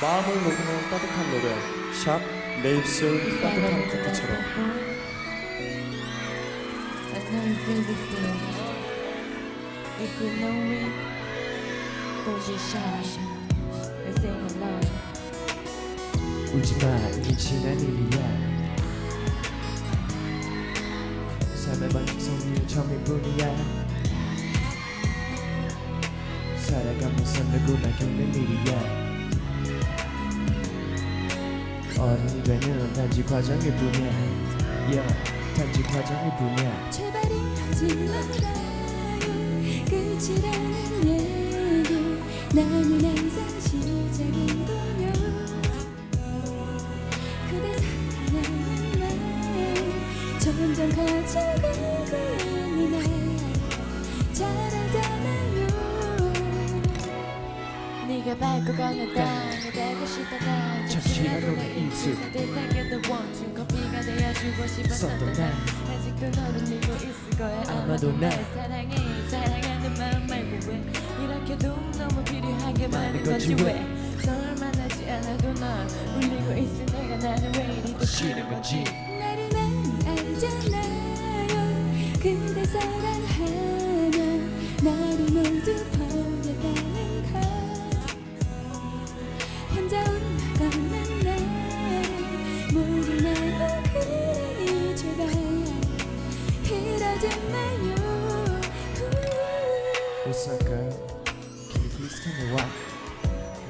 마음을 녹이는 따뜻한 노래 샵내 입술 따뜻한 커피처럼 I you feel the fear. If you know it, close your shine. and sing along. 울지마 이게 지난 일이야 삶의 반성이 처음일 뿐이야 살아가면서 누구나 겪는 일이야 어른이 되는 단지 과정일 뿐이야. Yeah, 단지 과정일 뿐이야. 제발 잊지 말아요? 끝이라는 얘기 나는 항상 시작이군요. 그대 사랑하는 날 점점 커져가고 있는 날잘 알잖 네가 밟고 가는 땅이 되고 싶다 난 잠시라도 내 입술 내 당겨도 원투 커피가 되어주고 싶었었던 날. 아직도 너를 믿고 있을 거야. 아마도 날. 날 사랑해. 사랑하는 마음 말고 왜? 이렇게도 너무 필요하게 많은 건지 왜널 만나지 않아도 널 울리고 있을 내가 나는 왜 이리 싫은 건지. 나를 많이 알잖아요. 그대 사랑하면 나를 모두 마요? Listen girl Can you please tell me why?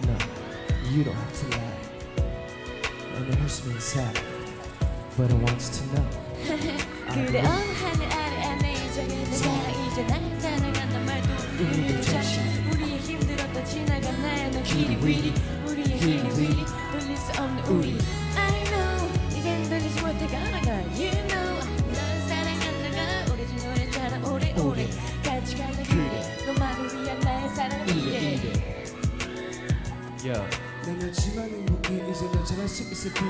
No You don't have to lie. 너는 웃으면 살 But I want you to know. 그래 어 하늘 아래 안에 이정해 내 사랑 이제 날 사랑한단 말도 우리를 잠시 우리의 힘들었던 지나간 나의 넌 길이 위리 우리의 위리 돌릴 수 없는 우리 Yo 난 하지만 행복해. 이제 널 잘할 수 있을 듯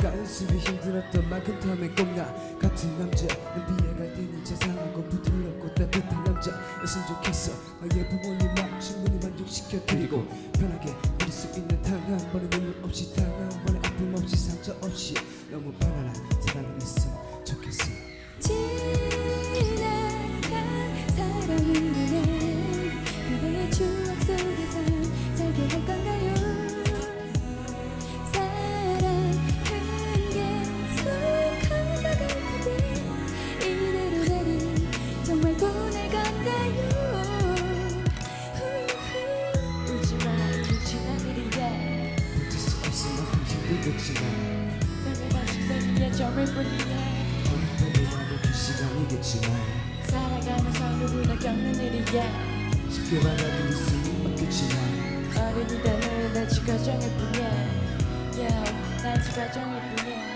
네가 연습이 힘들었던 만큼 다음엔 꼭나 같은 남자. 난 비행할 때는 자상하고 부드럽고 따뜻한 남자였으면 좋겠어. 나의 부모님 마음 충분히 만족시켜드리고 편하게 누릴 수 있는 단한 번의 눈물 없이 단한 번의 아픔 없이 상처 없이. 너무 편안한 사랑을 했으면 좋겠어 힘들겠지만 삶의 방식상이야 점을 뿐이야 어느 때는 나도 그 시간이겠지만 살아가면서 누구나 겪는 일이야 쉽게 받아들일 수는 없겠지만 어른이 되는 단지 과정일 뿐이야 yeah, 단지 과정일 뿐이야